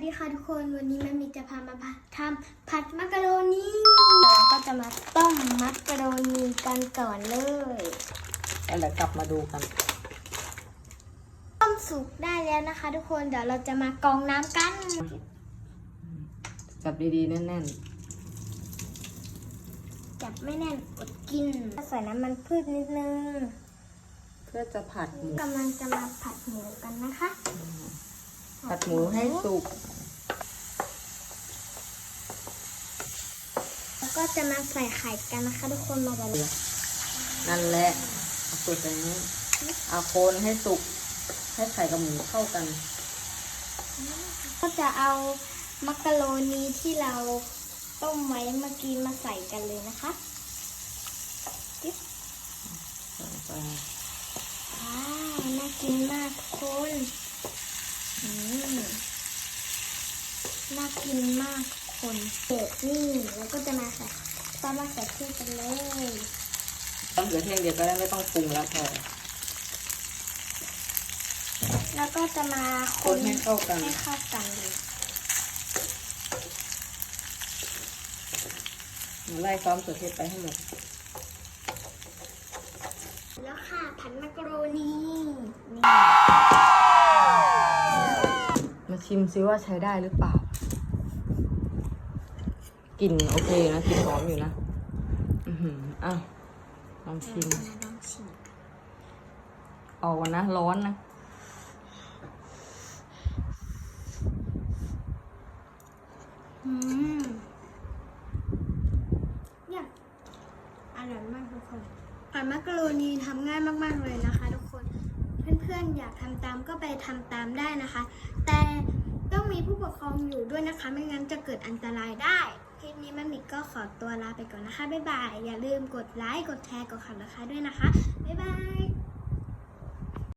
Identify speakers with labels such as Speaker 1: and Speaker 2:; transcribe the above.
Speaker 1: สวัสดีค่ะทุกคนวันนี้แม่มีจะพามาทำผัดมักกะโรนีเราก็จะมาต้มมักกะโรนีกันก่อนเลย
Speaker 2: แล้วเดี๋ยวกลับมาดูกัน
Speaker 1: ต้มสุกได้แล้วนะคะ ทุกคนเดี๋ยวเราจะมากรองน้ำกัน
Speaker 2: จับดีๆแน่น
Speaker 1: จับไม่แน่นอดกินใส่น้ำมันพืชนิดนึง
Speaker 2: ๆเพื่อจะผัดหมู
Speaker 1: กำลังจะมาผัดหมูกันนะคะ
Speaker 2: ผัดหมูให้สุก
Speaker 1: แล้ว ก็จะมาใส่ไข่กันนะคะ ทุกคนมากันเลย
Speaker 2: นั่นแหละเอาสุกอย่างนี้เอาโคนให้สุก ให้ไข่กับหมูเข้ากัน
Speaker 1: ก็จะเอามักกะโรนีที่เราต้มไว้เมื่อกี้มาใส่กันเลยนะคะจิ๊บ
Speaker 2: ใส่ไป
Speaker 1: ว้าวน่ากินมากทุกคนอืมน่ากินมากทุก คนเด็ดนี่แล้วก็จะมาใส่ซอสมะเขือเทศกันเลย
Speaker 2: ต้องเหลือเที่ยงเดียวก็ได้ไม่ต้องปรุงแล้วพอ
Speaker 1: แล้วก็จะมา
Speaker 2: คนให้เข้ากัน
Speaker 1: ให้เข้ากันเลย
Speaker 2: ไล่ซ้อมสุดเทศไปให้หมด
Speaker 1: แล้วค่ะผัดมักโรนีนี่
Speaker 2: มาชิมซิว่าใช้ได้หรือเปล่า กลิ่นโอเคนะกลิ่นหอมอยู่นะอือหืออ้าวลองชิม
Speaker 1: ลองชิม
Speaker 2: ออกก่อนะ ร้อนนะ
Speaker 1: อืมเนี่ยอร่อยมากทุกคนผัดมักกะโรนีทำง่ายมาก ๆ เลยนะคะ ทุกคน เพื่อนๆ อยากทำตามก็ไปทำตามได้นะคะ แต่ต้องมีผู้ปกครองอยู่ด้วยนะคะ ไม่งั้นจะเกิดอันตรายได้ ก็ขอตัวลาไปก่อนนะคะ บ๊ายบาย อย่าลืมกดไลค์ กดแชร์ กดขับราคาด้วยนะคะ บ๊ายบาย